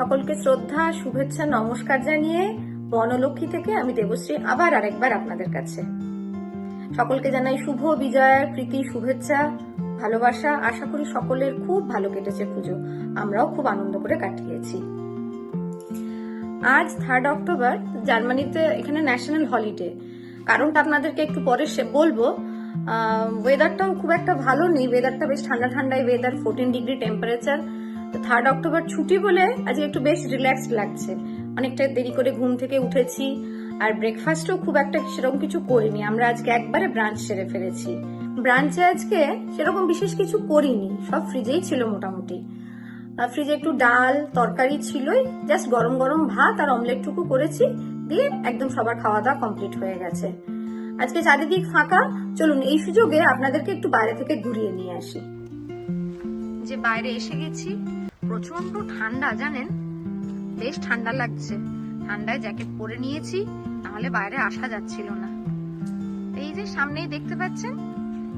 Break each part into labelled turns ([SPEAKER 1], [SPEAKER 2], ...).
[SPEAKER 1] সকলকে শ্রদ্ধা, শুভেচ্ছা, নমস্কার জানিয়ে বনলক্ষ্মী থেকে আমি দেবশ্রী আবার আরেকবার আপনাদের কাছে। সকলকে জানাই শুভ বিজয়ার প্রীতি, শুভেচ্ছা, ভালোবাসা। আশা করি সকলের খুব ভালো কেটেছে পুজো। আমরাও খুব আনন্দ করে কাটিয়েছি। আজ থার্ড অক্টোবর জার্মানিতে এখানে ন্যাশনাল হলিডে কারণটা আপনাদেরকে একটু পরে সে বলব। ওয়েদারটাও খুব একটা ভালো নেই। ওয়েদারটা বেশ ঠান্ডা ঠান্ডায় weather fourteen degree temperature third October ছুটি বলে আজকে একটু বেশ রিল্যাক্সড লাগছে। অনেকটা দেরি করে ঘুম থেকে উঠেছি আর ব্রেকফাস্টও খুব একটা সেরকম কিছু করিনি। আমরা আজকে একবারে ব্রাঞ্চ সেরে ফেলেছি। ব্রাঞ্চে আজকে সেরকম বিশেষ কিছু করিনি। সব ফ্রিজেই ছিল মোটামুটি। ফ্রিজে একটু ডাল, তরকারি ছিলই। জাস্ট গরম গরম ভাত আর অমলেটটুকু করেছি। দিয়ে একদম সবার খাওয়া দাওয়া কমপ্লিট হয়ে গেছে। আজকে চারিদিক ফাঁকা। চলুন, এই সুযোগে আপনাদেরকে একটু বাইরে থেকে ঘুরিয়ে নিয়ে আসি। যে বাইরে এসে গেছি প্রচণ্ড ঠান্ডা, জানেন? বেশ ঠান্ডা লাগছে। ঠান্ডায় জ্যাকেট পরে নিয়েছি, নাহলে বাইরে আসা যাচ্ছিল না। এই যে সামনেই দেখতে পাচ্ছেন,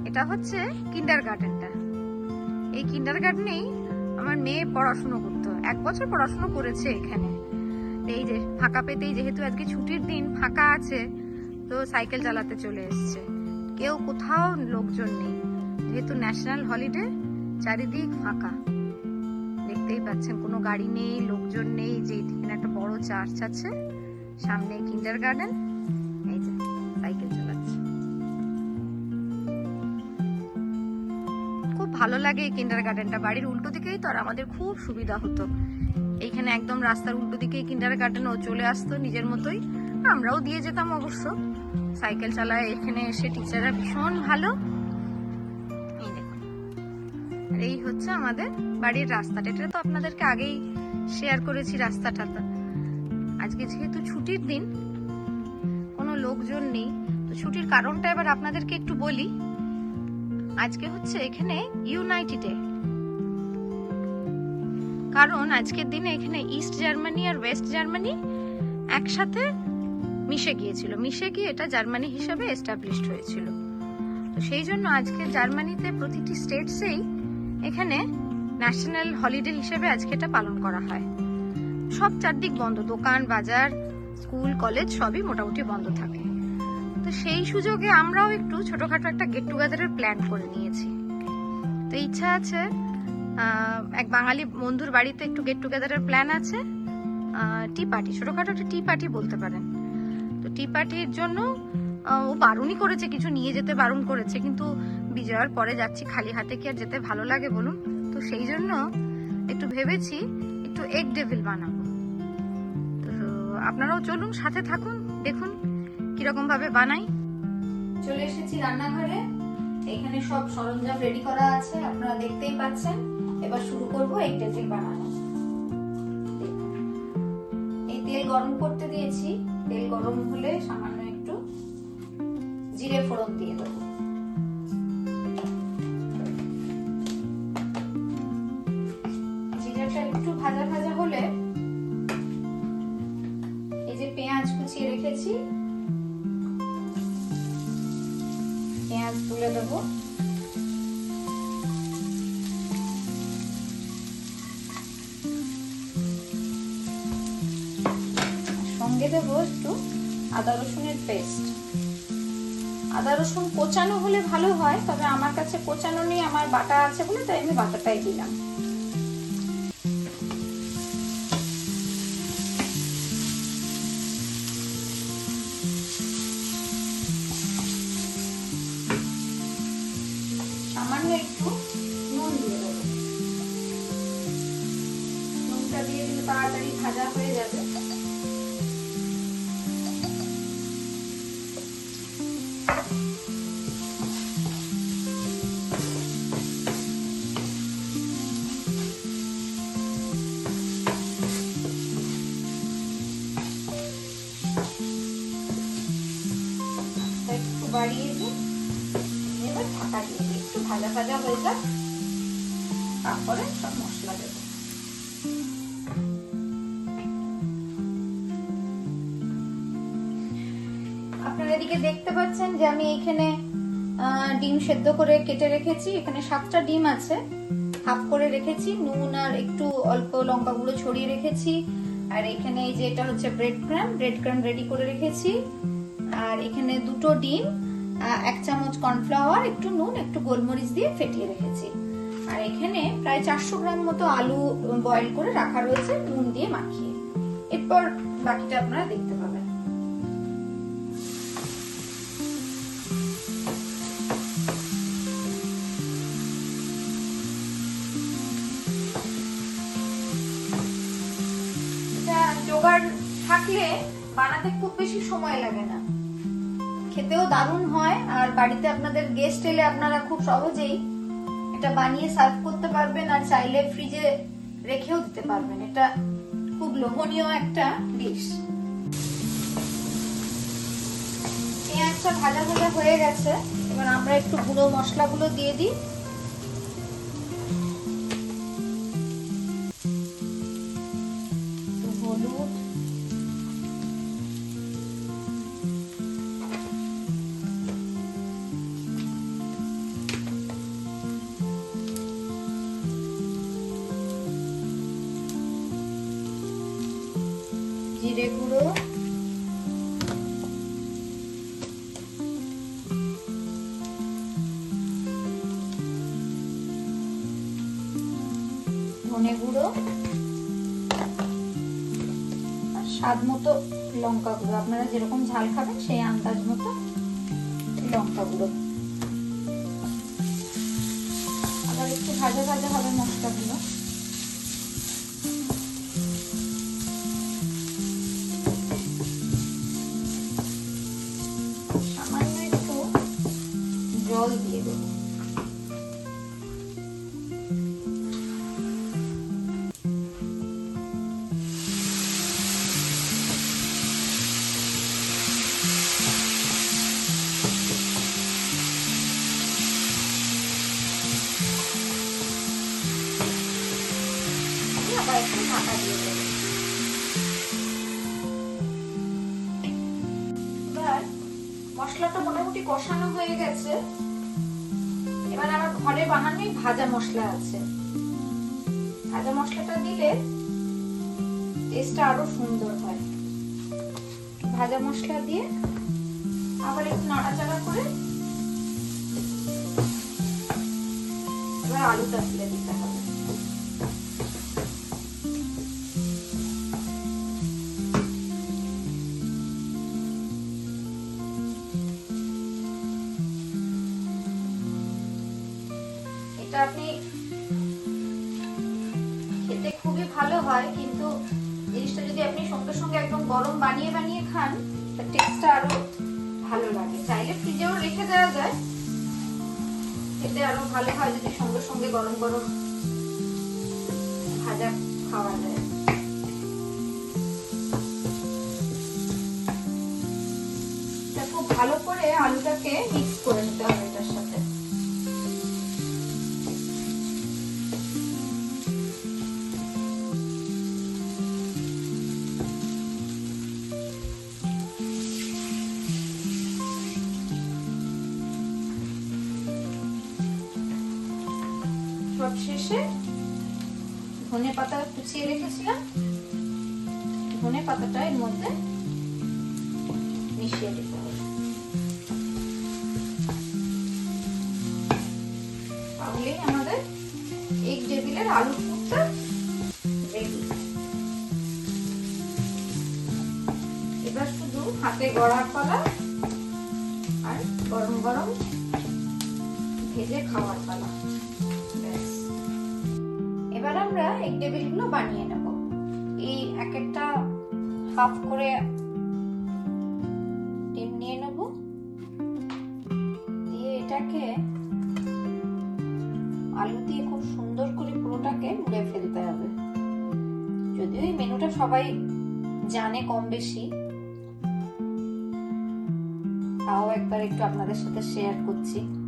[SPEAKER 1] এটা হচ্ছে কিন্ডার গার্ডেনটা এই কিন্ডার গার্ডেনেই আমার মেয়ে পড়াশুনো করতো। এক বছর পড়াশুনো করেছে এখানে। এই যে ফাঁকা পেতেই যেহেতু আজকে ছুটির দিন, ফাঁকা আছে, তো সাইকেল চালাতে চলে এসছে। কেউ কোথাও লোকজন নেই। যেহেতু ন্যাশনাল হলিডে, চারিদিক ফাঁকা। দেখতেই পাচ্ছেন, কোনো গাড়ি নেই, লোকজন নেই, যে এখানে একটা বড় চার্চ আছে, সামনে কিন্ডার গার্ডেন এই যে সাইকেল চালাচ্ছে খুব ভালো লাগে এই কিন্ডার গার্ডেনটা বাড়ির উল্টো দিকেই তো, আর আমাদের খুব সুবিধা হতো। এইখানে একদম রাস্তার উল্টো দিকে কিন্ডার গার্ডেন ও চলে আসতো নিজের মতোই, আমরাও দিয়ে যেতাম অবশ্য। সাইকেল চালায় এখানে এসে টিচাররা ভীষণ ভালো। এই হচ্ছে আমাদের বাড়ির রাস্তাটা। এটা তো আপনাদেরকে আগেই শেয়ার করেছি রাস্তাটা। আজকে যেহেতু ছুটির দিন, কোনো লোকজন নেই, তো ছুটির কারণটা এবার আপনাদেরকে একটু বলি। আজকে হচ্ছে এখানে ইউনাইটি ডে কারণ আজকের দিনে এখানে ইস্ট জার্মানি আর ওয়েস্ট জার্মানি একসাথে মিশে গিয়েছিল। মিশে গিয়ে এটা জার্মানি হিসেবে এস্টাবলিশড হয়েছিল। তো সেই জন্য আজকে জার্মানিতে প্রতিটি স্টেটসেই এখানে ন্যাশনাল হলিডে হিসেবে আজকে এটা পালন করা হয়। সব চারদিক বন্ধ, দোকান, বাজার, স্কুল, কলেজ সবই মোটামুটি বন্ধ থাকে। তো সেই সুযোগে আমরাও একটু ছোটখাটো একটা গেট টুগেদারের প্ল্যান করে নিয়েছি। তো ইচ্ছা আছে এক বাঙালি বন্ধুর বাড়িতে একটু গেট টুগেদারের প্ল্যান আছে টি পার্টি ছোটখাটো একটা টি পার্টি বলতে পারেন। তো টি পার্টির জন্য ও বারণই করেছে, কিছু নিয়ে যেতে বারণ করেছে। কিন্তু বিজয়ার পরে যাচ্ছি খালি হাতে কি আর যেতে ভালো লাগে বলুন? তো সেই জন্য একটু ভেবেছি একটু এগ ডেভিল বানাবো। তো আপনারাও চলুন, সাথে থাকুন, দেখুন কীরকম ভাবে বানাই। চলে এসেছি রান্নাঘরে। এখানে সব সরঞ্জাম রেডি করা আছে, আপনারা দেখতেই পাচ্ছেন। এবার শুরু করব এগ ডেভিল বানানো। এই তেল গরম করতে দিয়েছি। তেল গরম হলে সামান্য একটু জিরে ফোড়ন দিয়ে দেবো। পেঁয়াজ তুলে দেবো সঙ্গে দেবো একটু আদা রসুনের পেস্ট আদা রসুন কোচানো হলে ভালো হয়, তবে আমার কাছে কোচানো নেই, আমার বাটা আছে বলে তাই আমি বাটাটাই দিলাম। একটু ডিম সেদ্ধ করে কেটে রেখেছি। এখানে সাতটা ডিম আছে। হাফ করে রেখেছি। নুন আর একটু অল্প লঙ্কা গুঁড়ো ছড়িয়ে রেখেছি। আর এখানে এই যে এটা হচ্ছে bread crumb bread crumb ready করে রেখেছি। আর এখানে দুটো ডিম এক চামচ কর্নফ্লাওয়ার একটু নুন, একটু গোলমরিচ দিয়ে ফেটিয়ে রেখেছি। আর এখানে প্রায় চারশো গ্রাম মতো আলু বয়েল করে রাখা রয়েছে, নুন দিয়ে মাখিয়ে। এরপর বাকিটা আপনারা দেখতে বানাতে খুব বেশি সময় লাগে না। খেতেও দারুণ হয়, আর বাড়িতে আপনাদের গেস্ট এলে আপনারা খুব সহজেই এটা বানিয়ে সার্ভ করতে পারবেন, আর চাইলে ফ্রিজে রেখেও দিতে পারবেন। এটা খুব লোভনীয় একটা ডিশ পেঁয়াজটা ভাজা ভাজা হয়ে গেছে। এবার আমরা একটু গুঁড়ো মশলাগুলো দিয়ে দিই। ধনে গুঁড়ো, আর স্বাদ মতো লঙ্কা গুঁড়ো। আপনারা যেরকম ঝাল খাবেন, সেই আন্দাজ মতো লঙ্কা গুঁড়ো। আবার একটু ভাজা ভাজা হবে মশলাগুলো। আবার একটু ঢাকা দিয়ে দেবো এবার মশলাটা মোটামুটি কষানো হয়ে গেছে। এবার আমার ঘরে বানানোই ভাজা মশলা আছে। ভাজা মশলাটা দিলে টেস্টটা আরও সুন্দর হয়। ভাজা মশলা দিয়ে আবার একটু নাড়াচাড়া করে এবার আলুটা তুলে দিতে এটা আপনি খেতে খুবই ভালো হয়, কিন্তু জিনিসটা যদি আপনি সঙ্গে সঙ্গে একদম গরম বানিয়ে বানিয়ে খান, তার টেস্টটা আরও ভালো লাগে। চাইলে ফ্রিজেও রেখে দেওয়া যায়। খেতে আরও ভালো হয় যদি সঙ্গে সঙ্গে গরম গরম ভাজা খাওয়া যায়। খুব ভালো করে আলুটাকে মিক্স করে নিতে হবে এটার সাথে। সব শেষে ধনে পাতা কুচিয়ে রেখেছিলাম। ধনে পাতাটা এর মধ্যে মিশিয়ে দিতে হবে। আমাদের এক টেবিলের আলু রেডি এবার শুধু হাতে গড়ার পালা আর গরম গরম ভেজে খাওয়ার পালা। এই টেবিলগুলো বানিয়ে নেব। এই এক একটা হাফ করে ডিম নিয়ে নেব। দিয়ে এটাকে আলু দিয়ে খুব সুন্দর করে পুরোটাকে মুড়ে ফেলতে হবে। যদিও এই মেনুটা সবাই জানে কম বেশি। তাও একবার একটু আপনাদের সাথে শেয়ার করছি।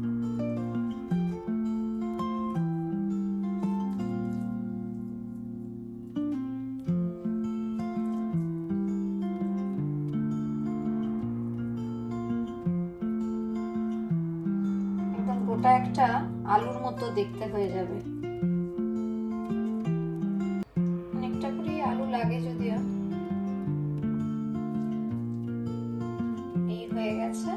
[SPEAKER 1] দেখতে হয়ে যাবে। অনেকটা করেই আলু লাগে যদিও। এই হয়ে গেছে।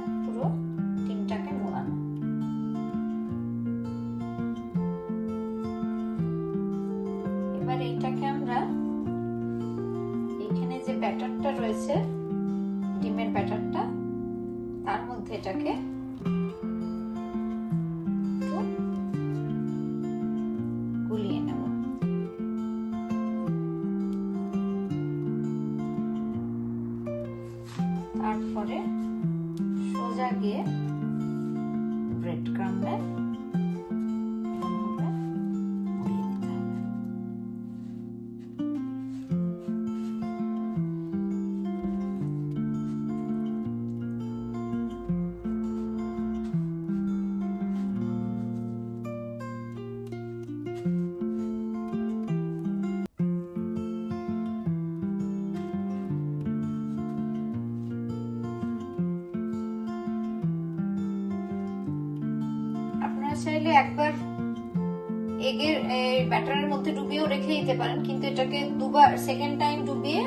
[SPEAKER 1] দিতে পারেন, কিন্তু এটাকে দুবার সেকেন্ড টাইম ডুবিয়ে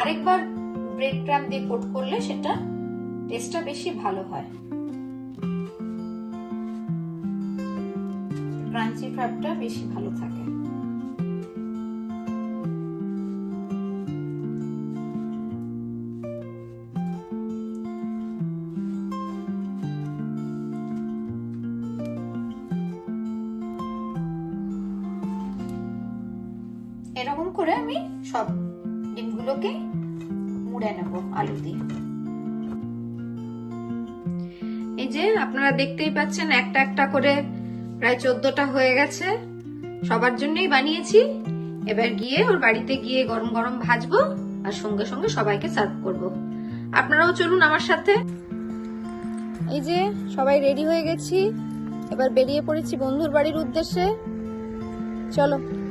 [SPEAKER 1] আরেকবার ব্রেড ক্রাম দিয়ে কোট করলে সেটা টেস্টটা বেশি ভালো হয়। ক্রাঞ্চি ফ্রাপটা বেশি ভালো থাকে। এরকম করে আমি সব ডিমগুলোকে মুড়ে নেব, আলু দিয়ে। এই যে আপনারা দেখতেই পাচ্ছেন, একটা একটা করে প্রায় চোদ্দটা হয়ে গেছে। সবার জন্যই বানিয়েছি। এবার গিয়ে ওর বাড়িতে গিয়ে গরম গরম ভাজবো আর সঙ্গে সঙ্গে সবাইকে সার্ভ করব। আপনারাও চলুন আমার সাথে। এই যে সবাই রেডি হয়ে গেছি। এবার বেরিয়ে পড়েছি বন্ধুর বাড়ির উদ্দেশ্যে। চলো।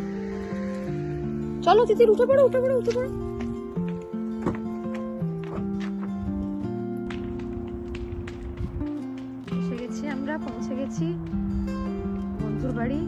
[SPEAKER 1] চলো তিতির উঠে পড়ো উঠে পড়ো উঠে পড়ো। এসে গেছি আমরা, পৌঁছে গেছি বন্ধুর বাড়ি।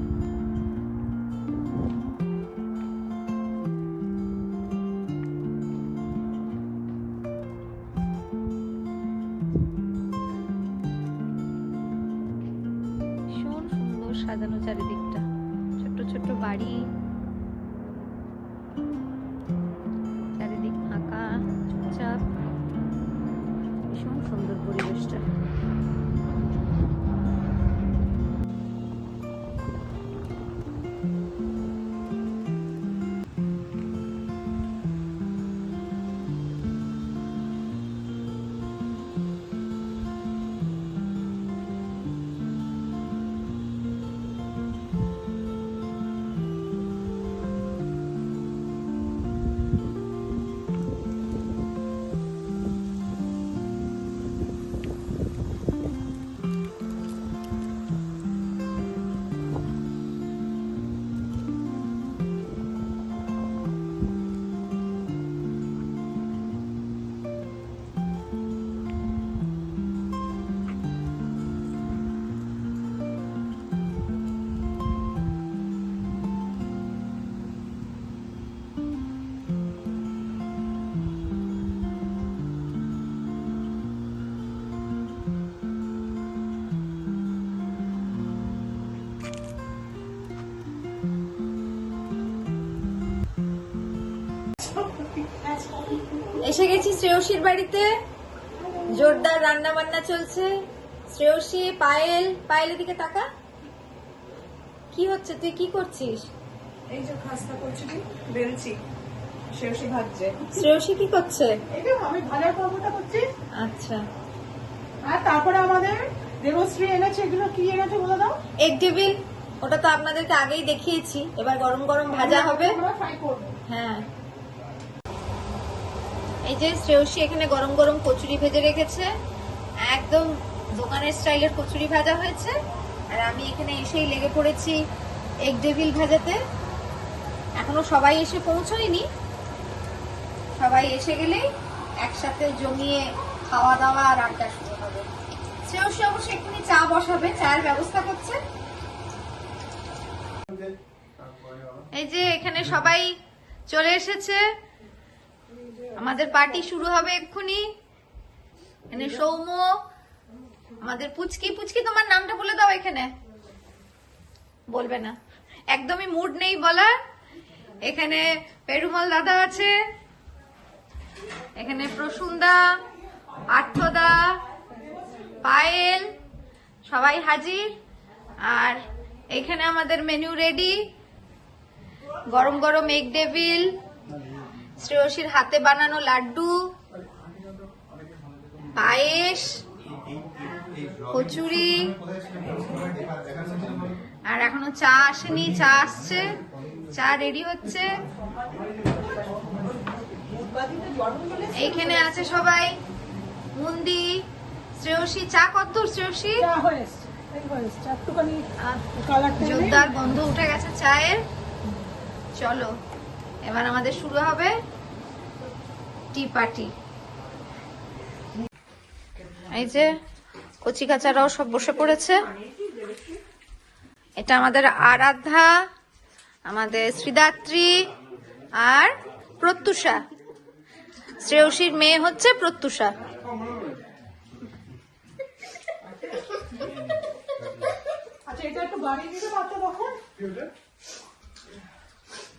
[SPEAKER 1] এসে গেছি শ্রেয়সীর বাড়িতে। জোরদার রান্না বান্না চলছে। শ্রেয়সী পায়েল পায়েলের দিকে তাকা। কি হচ্ছে? তুই কি করছিস?
[SPEAKER 2] এই যে খাস্তা করছি বেলছি শেষে ভাজছে।
[SPEAKER 1] শ্রেয়সী কি করছে?
[SPEAKER 2] এই যে আমি ভাজার পর্বটা করছি।
[SPEAKER 1] আচ্ছা।
[SPEAKER 2] আর তারপরে আমাদের দেবশ্রী এনেছে এগুলো কি এনেছে বলে দাও?
[SPEAKER 1] এগ টেবিল ওটা তো আপনাদেরকে আগেই দেখিয়েছি। এবার গরম গরম ভাজা হবে। হ্যাঁ। এই যে শ্রেয়সী এখানে গরম গরম কচুরি ভেজে রেখেছে। একদম দোকানের স্টাইলের কচুরি ভাজা হয়েছে। আর আমি এখানে এসেই লেগে পড়েছি এগ ডেভিল ভাজাতে। এখনও সবাই এসে পৌঁছয়নি। সবাই এসে গেলেই একসাথে জমিয়ে খাওয়া দাওয়া আর আড্ডা শুরু হবে। শ্রেয়সী অবশ্য এক্ষুনি চা বসাবে চায়ের ব্যবস্থা করছে। এই যে এখানে সবাই চলে এসেছে। আমাদের পার্টি শুরু হবে এক্ষুনি। এখানে সৌম্য, আমাদের পুচকি। পুচকি, তোমার নামটা বলে দাও এখানে। বলবে না। একদমই মুড নেই বলার। এখানে পেরুমল দাদা আছে। এখানে প্রসুন্দা, পার্থদা, পায়েল, সবাই হাজির। আর এখানে আমাদের মেনু রেডি গরম গরম এগ ডেভিল শ্রেয়সীর হাতে বানানো লাড্ডু পায়েস কচুরি আর এখনও চা আসেনি চা আসছে চা রেডি হচ্ছে। এইখানে আছে সবাই। মুন্দি শ্রেয়সী চা কত শ্রেয়সী? জোরদার গন্ধ উঠে গেছে চায়ের। চলো। এবার আমাদের শুরু হবে টি পার্টি। এই যে কচি কাচারাও সব বসে পড়েছে। এটা আমাদের আরাধ্যা, আমাদের শ্রীদাত্রী আর প্রত্যুষা। শ্রেয়সীর মেয়ে হচ্ছে প্রত্যুষা।
[SPEAKER 2] আচ্ছা এটা একটু বাড়িয়ে দিতে পারতো তখন?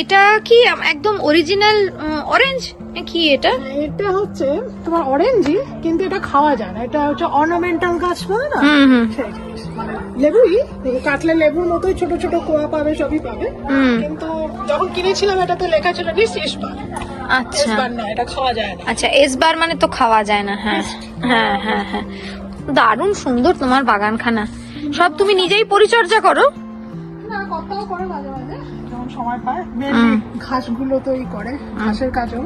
[SPEAKER 1] এটা কি একদম অরিজিনাল অরেঞ্জ কি এটা?
[SPEAKER 2] এটা হচ্ছে তোমার অরেঞ্জই কিন্তু এটা খাওয়া যায় না। এটা হচ্ছে অর্নামেন্টাল গাছ বলে না। মানে লেবুই কাটলে লেবুর মতোই ছোট ছোট কোয়া পাবে সবই পাবে। কিন্তু যখন কিনেছিলাম এটাতে লেখা ছিল যে শেষবার
[SPEAKER 1] আচ্ছা।
[SPEAKER 2] শেষবার না এটা খাওয়া যায় না।
[SPEAKER 1] আচ্ছা এসবার মানে তো খাওয়া যায় না হ্যাঁ। হ্যাঁ হ্যাঁ হ্যাঁ। দারুণ সুন্দর তোমার বাগানখানা। সব তুমি নিজেই পরিচর্যা করো।
[SPEAKER 2] না কর্তাও করে মাঝে মাঝে। যখন সময় পায় মেনলি ঘাসগুলো তো এই করে ঘাসের কাজও।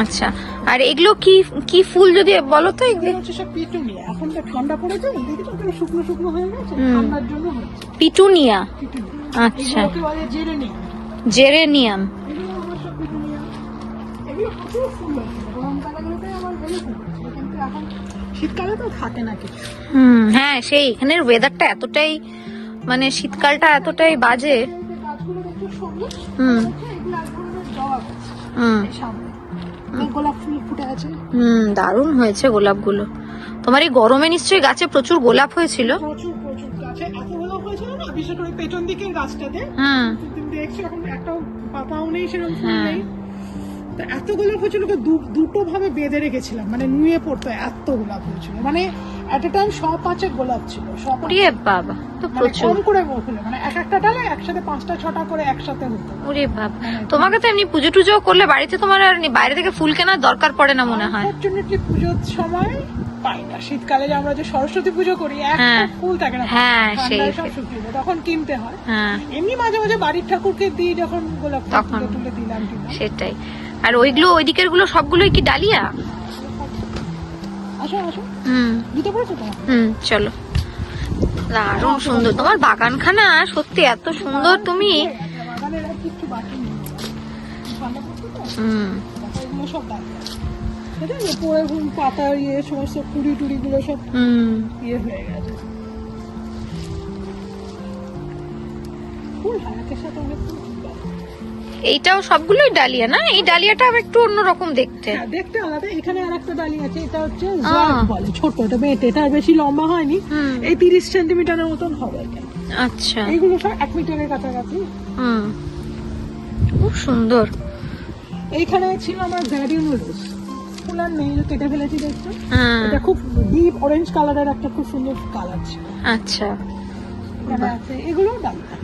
[SPEAKER 1] আচ্ছা। আর এগুলো কি কি ফুল যদি বলো তো এগুলো?
[SPEAKER 2] হচ্ছে সব পিটুনিয়া। এখন তো ঠান্ডা পড়েছে ওখানে শুকনো শুকনো হয়ে গেছে ঠান্ডার জন্য হচ্ছে।
[SPEAKER 1] পিটুনিয়া? আচ্ছা।
[SPEAKER 2] জেরেনিয়াম।
[SPEAKER 1] জেরেনিয়াম।
[SPEAKER 2] এগুলো আমার সব পিটুনিয়া। এগুলো প্রচুর ফুল হচ্ছে। গরমকালগুলোতে আমার বেশি ফুল কিন্তু এখন শীতকালে তো থাকে না কিছু।
[SPEAKER 1] হুম হ্যাঁ সেই এখানের ওয়েদারটা এতটাই মানে শীতকালটা এতটাই বাজে। হুম।
[SPEAKER 2] গোলাপ ফুল ফুটে আছে
[SPEAKER 1] দারুণ হয়েছে গোলাপগুলো। তোমার এই গরমে নিশ্চয়ই গাছে প্রচুর গোলাপ হয়েছিল?
[SPEAKER 2] প্রচুর প্রচুর গাছে। এত গোলাপ হয়েছিল না বিশেষ করে পেছন দিকের গাছটাতে।
[SPEAKER 1] হুম।
[SPEAKER 2] তুমি এখন একটাও পাতাও নেই সেরকম ফুল। নেই। তা এত গোলাপ হয়েছিল দু- দুটো ভাবে বেঁধে রেখেছিলাম মানে নুয়ে পড়তো এত গোলাপ মানে এট এ টাইম শ পাঁচেক গোলাপ ছিল
[SPEAKER 1] ওরে বাবা তো
[SPEAKER 2] মানে
[SPEAKER 1] প্রচুর।
[SPEAKER 2] কম করে ফুলে মানে এক একটা ডালে একসাথে পাঁচটা ছটা করে একসাথে হতো।
[SPEAKER 1] ওরে বাবা তোমাকে তো এমনি পুজো টুজো করলে বাড়িতে তোমার আর বাইরে থেকে ফুল কেনার দরকার পড়ে না মনে হয়।
[SPEAKER 2] পুজোর সময় পাই না। শীতকালে যে আমরা যে সরস্বতী পুজো করি একটা
[SPEAKER 1] হ্যাঁ।
[SPEAKER 2] ফুল থাকে না
[SPEAKER 1] হ্যাঁ, সেই।
[SPEAKER 2] তখন কিনতে হয়।
[SPEAKER 1] হ্যাঁ।
[SPEAKER 2] এমনি মাঝে মাঝে বাড়ির ঠাকুরকে দিই যখন গোলাপ ফুল তুলে দিলাম
[SPEAKER 1] সেটাই। আর ওইগুলো ওই দিকেরগুলো সবগুলোই কি ডালিয়া? হুম। হুম চলো। দারুণ সুন্দর। তোমার বাগানখানা সত্যি এত সুন্দর তুমি। হুম।
[SPEAKER 2] পাতা ইয়ে সমস্ত কুড়ি টুড়ি গুলো সব
[SPEAKER 1] হুম।
[SPEAKER 2] ইয়ে হয়ে গেছে ফুল হায়াতের সাথে অনেক ফুল ফুটবে।
[SPEAKER 1] এইটাও সবগুলোই ডালিয়া না? এই ডালিয়াটা আবার একটু অন্যরকম দেখতে।
[SPEAKER 2] হ্যাঁ, দেখতে আলাদা। এখানে আর একটা ডালি আছে এটা হচ্ছে বলে ছোট এটা বেটে এটা বেশি লম্বা হয়নি।
[SPEAKER 1] হুম।
[SPEAKER 2] এই তিরিশ সেন্টিমিটারের মতন হবে এটা।
[SPEAKER 1] আচ্ছা।
[SPEAKER 2] এইগুলো সব এক মিটারের কাছাকাছি।
[SPEAKER 1] হুম। খুব সুন্দর।
[SPEAKER 2] এইখানে ছিল আমার গ্যাডিউনুলস ফুল আর নেই কেটে ফেলেছি দেখছ?
[SPEAKER 1] হ্যাঁ।
[SPEAKER 2] এটা খুব ডিপ অরেঞ্জ কালারের একটা খুব সুন্দর কালার ছিল।
[SPEAKER 1] আচ্ছা।
[SPEAKER 2] এগুলো ডালিয়া।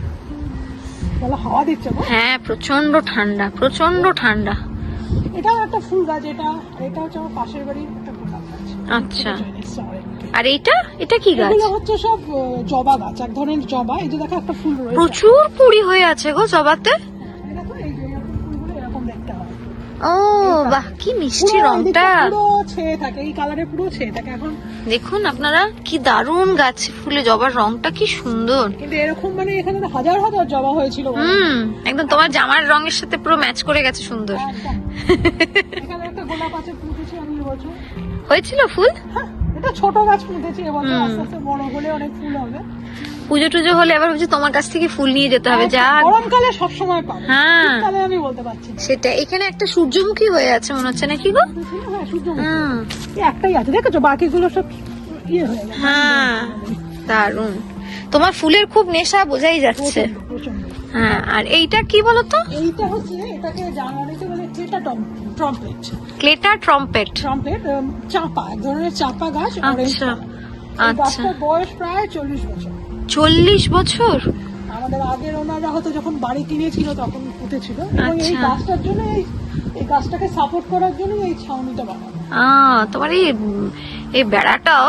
[SPEAKER 2] হাওয়া দিচ্ছে
[SPEAKER 1] হ্যাঁ প্রচণ্ড ঠান্ডা প্রচণ্ড ঠান্ডা।
[SPEAKER 2] এটাও একটা ফুল গাছ এটা এটা হচ্ছে আমার পাশের বাড়ির একটা ফুল গাছ
[SPEAKER 1] আচ্ছা। আর এটা? এটা কি গাছ?
[SPEAKER 2] এগুলো হচ্ছে সব জবা গাছ এক ধরনের জবা। এই যে দেখো একটা ফুল রয়েছে।
[SPEAKER 1] প্রচুর কুড়ি হয়ে আছে গো জবাতে। ও বাহ কি মিষ্টি রংটা।
[SPEAKER 2] পুরো ছেয়ে থাকে এই কালারে পুরো ছেয়ে থাকে এখন।
[SPEAKER 1] দেখুন আপনারা কি দারুণ গাছ ফুলে জবার রংটা কি সুন্দর।
[SPEAKER 2] কিন্তু এরকম মানে এখানে হাজার হাজার জবা হয়েছিল।
[SPEAKER 1] হুম একদম তোমার জামার রঙের সাথে পুরো ম্যাচ করে গেছে সুন্দর।
[SPEAKER 2] একদম। এখানে একটা গোলাপ আছে আমি এবছর।
[SPEAKER 1] হয়েছিল ফুল?
[SPEAKER 2] হ্যাঁ এটা ছোট গাছ পুঁতেছি এবছর আস্তে আস্তে বড় হলে অনেক ফুল হবে।
[SPEAKER 1] পুজো টুজো হলে আবার হচ্ছে তোমার কাছ থেকে ফুল নিয়ে যেতে হবে যা
[SPEAKER 2] গরমকালে সবসময় পাবো।
[SPEAKER 1] হ্যাঁ।
[SPEAKER 2] আমি বলতে পারছি
[SPEAKER 1] সেটা এখানে একটা সূর্যমুখী হয়ে আছে মনে হচ্ছে নাকি গো?
[SPEAKER 2] হ্যাঁ সূর্যমুখী। একটাই আছে দেখেছ? বাকিগুলো সব ইয়ে হয়ে গেছে।
[SPEAKER 1] হ্যাঁ দারুণ। তোমার ফুলের খুব নেশা বোঝাই যাচ্ছে। হ্যাঁ আর এইটা কি বলতো?
[SPEAKER 2] এইটা হচ্ছে এটাকে জানুয়ারিতে বলে ক্লেটা ট্রম্পেট।
[SPEAKER 1] ক্লেটা ট্রম্পেট।
[SPEAKER 2] ট্রম্পেট চাপা এক ধরনের চাপা গাছ
[SPEAKER 1] আচ্ছা আচ্ছা।
[SPEAKER 2] বয়স প্রায় চল্লিশ বছর।
[SPEAKER 1] চল্লিশ বছর?
[SPEAKER 2] আমাদের আগের ওনারা হয়তো যখন বাড়ি কিনেছিল তখন পুঁতেছিল। এবং এই
[SPEAKER 1] আচ্ছা।
[SPEAKER 2] গাছটার জন্য এই এই গাছটাকে সাপোর্ট করার জন্য এই ছাউনিটা বানানো।
[SPEAKER 1] তোমার এই এই বেড়াটাও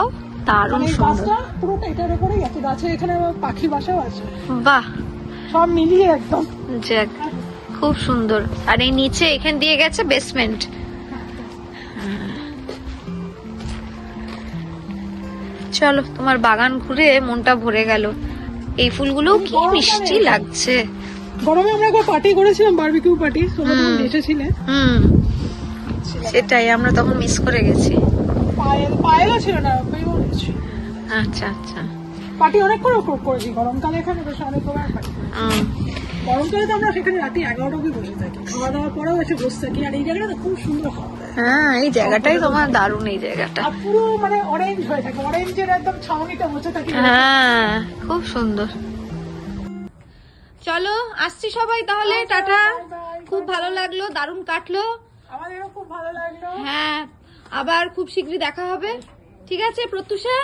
[SPEAKER 1] দারুণ
[SPEAKER 2] মানে
[SPEAKER 1] সুন্দর।
[SPEAKER 2] গাছটা পুরোটা এটার উপরেই আছে গাছে এখানে পাখি বাসাও আছে।
[SPEAKER 1] বাহ।
[SPEAKER 2] সব মিলিয়ে একদম।
[SPEAKER 1] যাক খুব সুন্দর। আর এই নিচে এখান দিয়ে গেছে বেসমেন্ট চলো তোমার বাগান ঘুরে মনটা ভরে গেল। এই ফুলগুলো কি মিষ্টি লাগছে?
[SPEAKER 2] গরমে আমরা একবার পার্টি করেছিলাম বারবিকিউ পার্টি তোমরা যখন এসেছিলে
[SPEAKER 1] হুম। সেটাই আমরা তখন মিস করে গেছি।
[SPEAKER 2] পায়েল পায়েলও ছিল না
[SPEAKER 1] আচ্ছা আচ্ছা।
[SPEAKER 2] পার্টি অনেক করে করেছি গরমকালে এখানে বেশ অনেক
[SPEAKER 1] উম,
[SPEAKER 2] গরমকালে তো আমরা সেখানে রাতে এগারোটা অব্দি বসে থাকি খাওয়া দাওয়ার পরেও এসে বসে থাকি আর এই জায়গাটা খুব সুন্দর খাওয়া দেয়
[SPEAKER 1] হ্যাঁ এই জায়গাটাই তোমার দারুণ এই জায়গাটা।
[SPEAKER 2] পুরো মানে অরেঞ্জ হয়ে থাকে অরেঞ্জের একদম ছাউনিটা বসে থাকি।
[SPEAKER 1] হ্যাঁ খুব সুন্দর। চলো আসছি সবাই তাহলে টাটা। খুব ভালো লাগল দারুণ কাটলো।
[SPEAKER 2] আমাদেরও খুব ভালো লাগল।
[SPEAKER 1] হ্যাঁ আবার খুব শীঘ্রই দেখা হবে। ঠিক আছে প্রত্যুষা?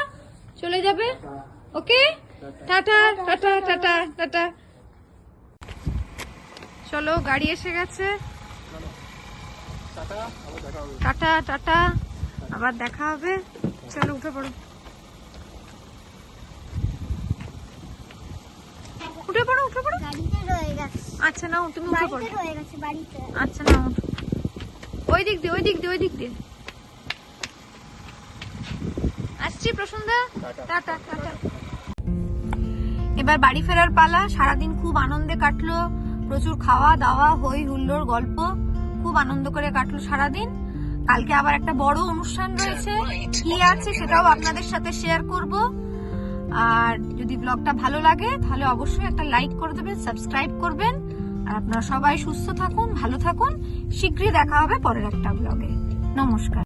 [SPEAKER 1] চলে যাবে? Okay? Tata tata tata tata. চলো গাড়ি এসে গেছে। Tata tata. আবার দেখা হবে। চলো উঠে পড়ো। উঠে পড়ো উঠে পড়ো। আচ্ছা নাও তুমি উঠে পড়ো। আচ্ছা নাও ওই দিক দিয়ে ওই দিক দিয়ে ওই দিক দিয়ে। আসছি প্রসন্দা টাটা। টাটা এবার বাড়ি ফেরার পালা। সারাদিন খুব আনন্দে কাটলো। প্রচুর খাওয়া দাওয়া হই হুল্লোড় গল্প। খুব আনন্দ করে কাটলো সারাদিন। কালকে আবার একটা বড় অনুষ্ঠান রয়েছে। কি আছে সেটাও আপনাদের সাথে শেয়ার করব। আর যদি ব্লগটা ভালো লাগে, তাহলে অবশ্যই একটা লাইক করে দেবেন সাবস্ক্রাইব করবেন। আর আপনারা সবাই সুস্থ থাকুন, ভালো থাকুন। শীঘ্রই দেখা হবে পরের একটা ব্লগে নমস্কার।